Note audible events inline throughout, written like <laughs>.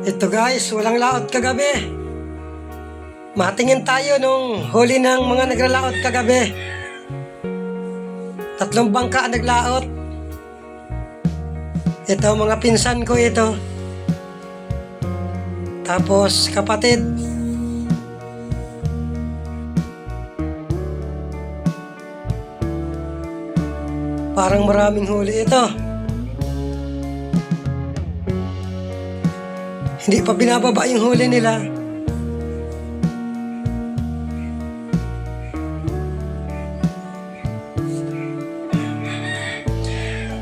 Ito guys, walang laot kagabi. Matingin tayo nung huli ng mga naglalaot kagabi. Tatlong bangka ang naglaot. Ito mga pinsan ko ito. Tapos kapatid. Parang maraming huli ito. Hindi pa binababa yung huli nila.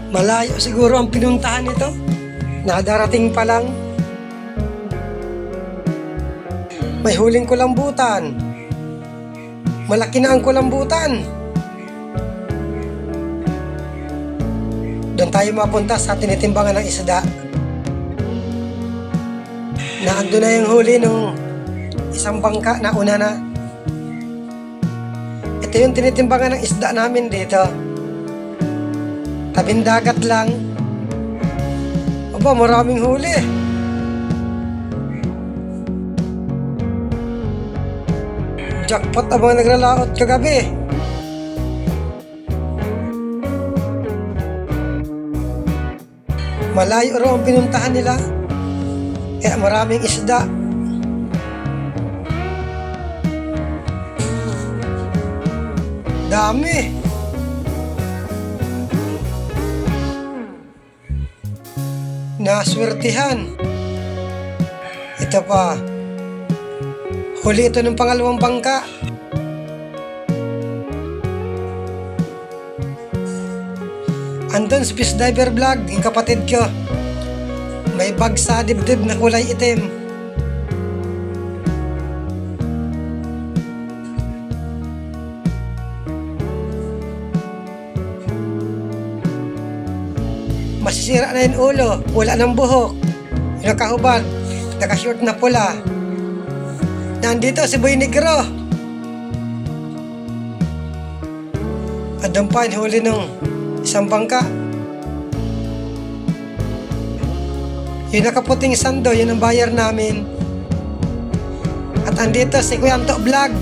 Malayo siguro ang pinuntahan nito. Nadarating pa lang. May huling kulambutan. Malaki na ang kulambutan. Doon tayo mapunta sa tinitimbangan ng isda. Naando na yung huli nung isang bangka na una na. Ito yung tinitimbangan ng isda namin dito. Tabing dagat lang. Aba, maraming huli. Jackpot ang mga naglalaot kagabi. Malayo raw ang pinuntahan nila. Kaya maraming isda. Dami. Naswertihan. Ito pa. Huli ito ng pangalawang bangka. Andun sa Fish Diver Vlog, yung kapatid ko. May bag sa dibdib na kulay itim. Masisira na yung ulo, wala ng buhok. Nakahubad, nakashort na pula. Nandito si Boy Negro. At doon pa huli nung isang bangka. Yung nakaputing sando, yun ang bayar namin. At andito si Kuya Anto Vlog.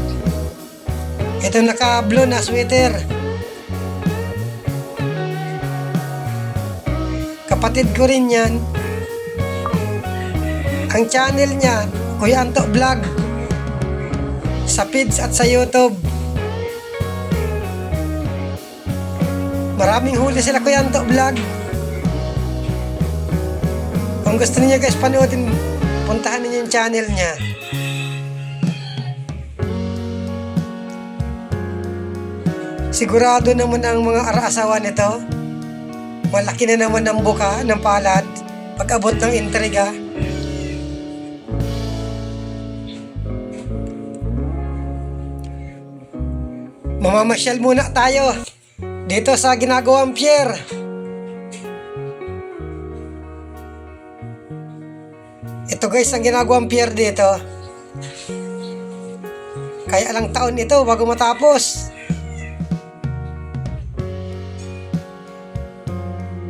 Ito naka-blue na sweater. Kapatid ko rin yan. Ang channel niya, Kuya Anto Vlog. Sa feeds at sa YouTube. Maraming huli sila Kuya Anto Vlog. Kung gusto niyo guys panoodin, puntahan niyo yung channel niya. Sigurado naman ang mga araasawa nito. Malaki na naman ang buka ng palad pag abot ng intriga. Mamamasyal muna tayo dito sa ginagawang pier. Ito guys ang ginagawang pier dito. Kaya lang taon ito bago matapos.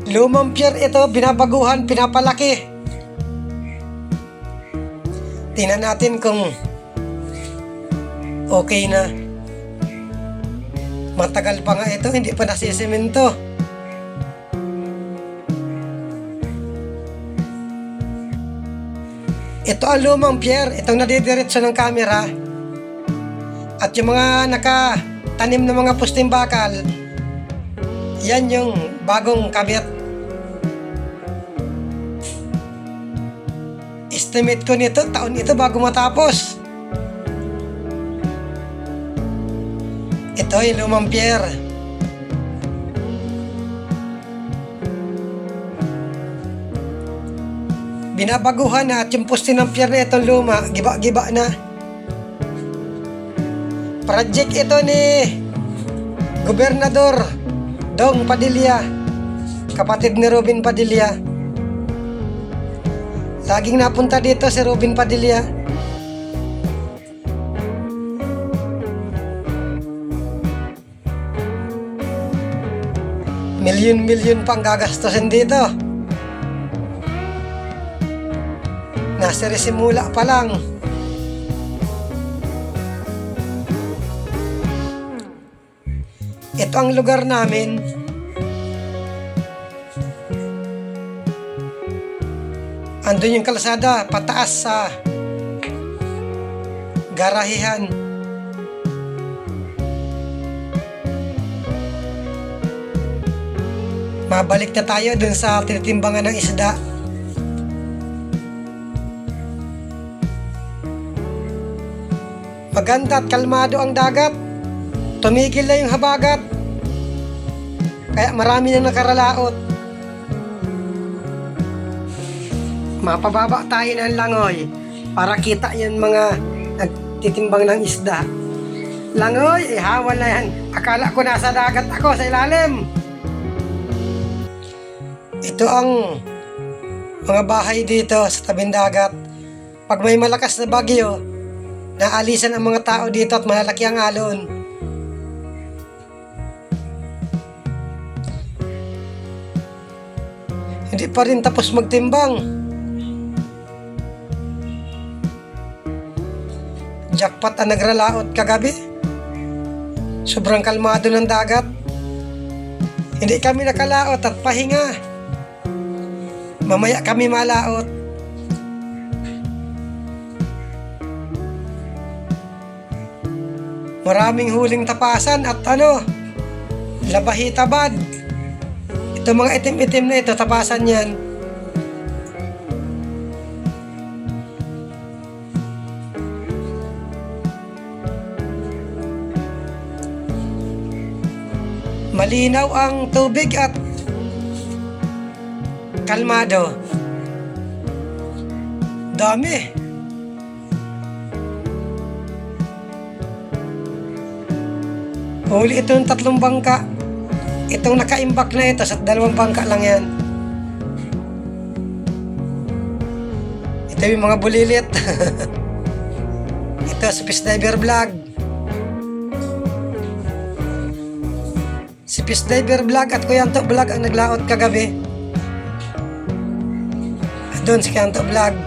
Lumang pier ito, binabaguhan, pinapalaki. Tingnan natin kung okay na. Matagal pa nga ito, hindi pa nasisemento. Ito ang lumang pier, itong nadidiretso ng camera. At yung mga nakatanim na mga pusting bakal, yan yung bagong kabit. Estimate ko nito, taon ito bago matapos. Ito yung lumang pier. Binabaguhan na at yung poste ng pier itong luma, giba-giba na. Project ito ni Gobernador Dong Padilla, kapatid ni Robin Padilla. Laging napunta dito si Robin Padilla. Milyon-milyon pang gagastusin dito. Nasa simula pa lang. Ito ang lugar namin. Andun yung kalsada, pataas sa garahihan. Mabalik na tayo dun sa tinitimbangan ng isda. Maganda at kalmado ang dagat. Tumigil na yung habagat. Kaya marami na nakaralaot. Mapababa tayo ng langoy para kita yung mga nagtitimbang ng isda. Langoy, hawal na yan. Akala ko nasa dagat ako sa ilalim. Ito ang mga bahay dito sa tabing dagat. Pag may malakas na bagyo, naalisan ang mga tao dito at malalaki ang alon. Hindi pa rin tapos magtimbang. Jackpot ang nagralaot kagabi. Sobrang kalmado ng dagat. Hindi kami nakalaot at pahinga. Mamaya kami malaot. Maraming huling tapasan at ano, labahitabad. Ito mga itim-itim na ito, tapasan yan. Malinaw ang tubig at kalmado. Dami. Huli ito ng tatlong bangka. Itong nakaimbak na ito sa dalawang bangka lang yan. Ito yung mga bulilit. <laughs> ito sa Fish Diver Vlog. Si Fish Diver Vlog at Kuya Anto Vlog ang naglaot kagabi. At doon si Kuya Anto Vlog.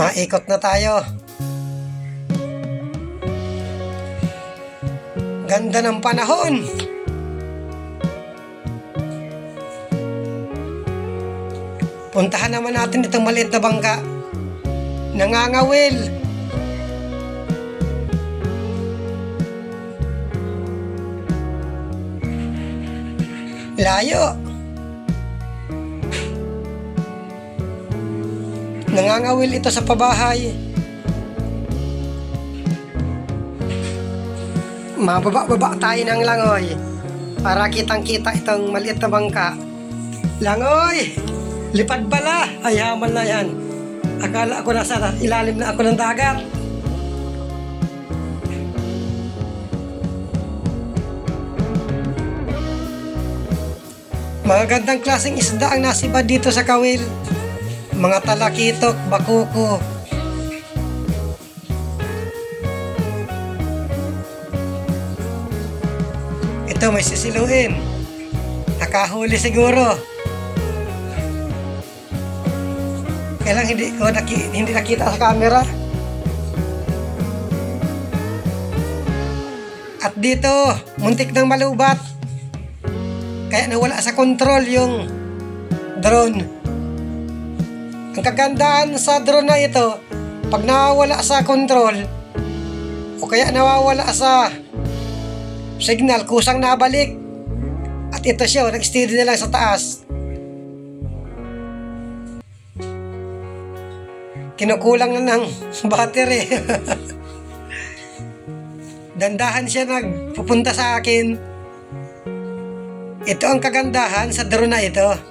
Maikot na tayo. Ganda ng panahon. Puntahan naman natin itong maliit na bangka. Nangangawil. Layo. Nangangawil ito sa pabahay. Mababa-baba tayo ng langoy para kitang-kita itong maliit na bangka. Langoy! Lipad bala! Ay, hamal na yan. Akala ko nasa ilalim na ako ng dagat. Mga gandang klaseng isda ang nasibad dito sa kawil. Mga talakitok, bakuko. Ito may sisiluin. Nakahuli siguro. Kailang hindi ko naki, hindi nakita sa camera. At dito, muntik ng malubat. Kaya nawala sa control yung drone. Ang kagandahan sa drone na ito, pag nawawala sa control, o kaya nawawala sa signal, kusang nabalik. At ito siya, nag-steady na lang sa taas. Kinukulang na ng <laughs> battery. <laughs> Dandahan siya nagpupunta sa akin. Ito ang kagandahan sa drone na ito.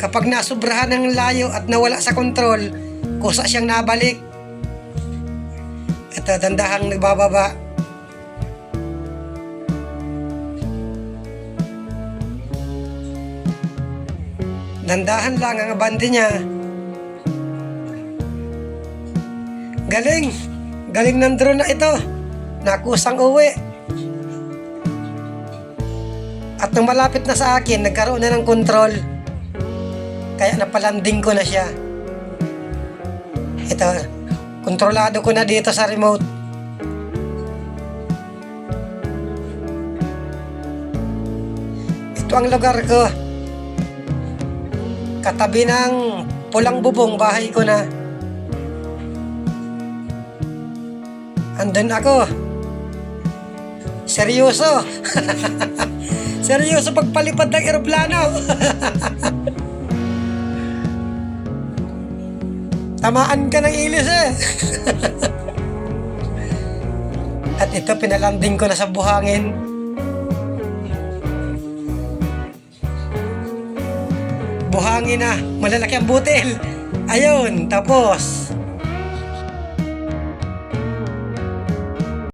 Kapag nasubrahan ng layo at nawala sa kontrol, kusa siyang nabalik. Ito, dandahang nagbababa. Dandahan lang ang abante niya. Galing! Galing ng drone na ito. Nakusang uwi. At nung malapit na sa akin, nagkaroon na ng control. Kaya napalanding ko na siya. Ito, kontrolado ko na dito sa remote. Ito ang lugar ko. Katabi ng pulang bubong bahay ko na. Andun ako. Seryoso. <laughs> Seryoso pagpalipad ng eroplano. <laughs> Tamaan ka ng ilis eh. <laughs> At ito pinalanding ko na sa buhangin. Buhangin na. Malalaki ang butil. Ayun, tapos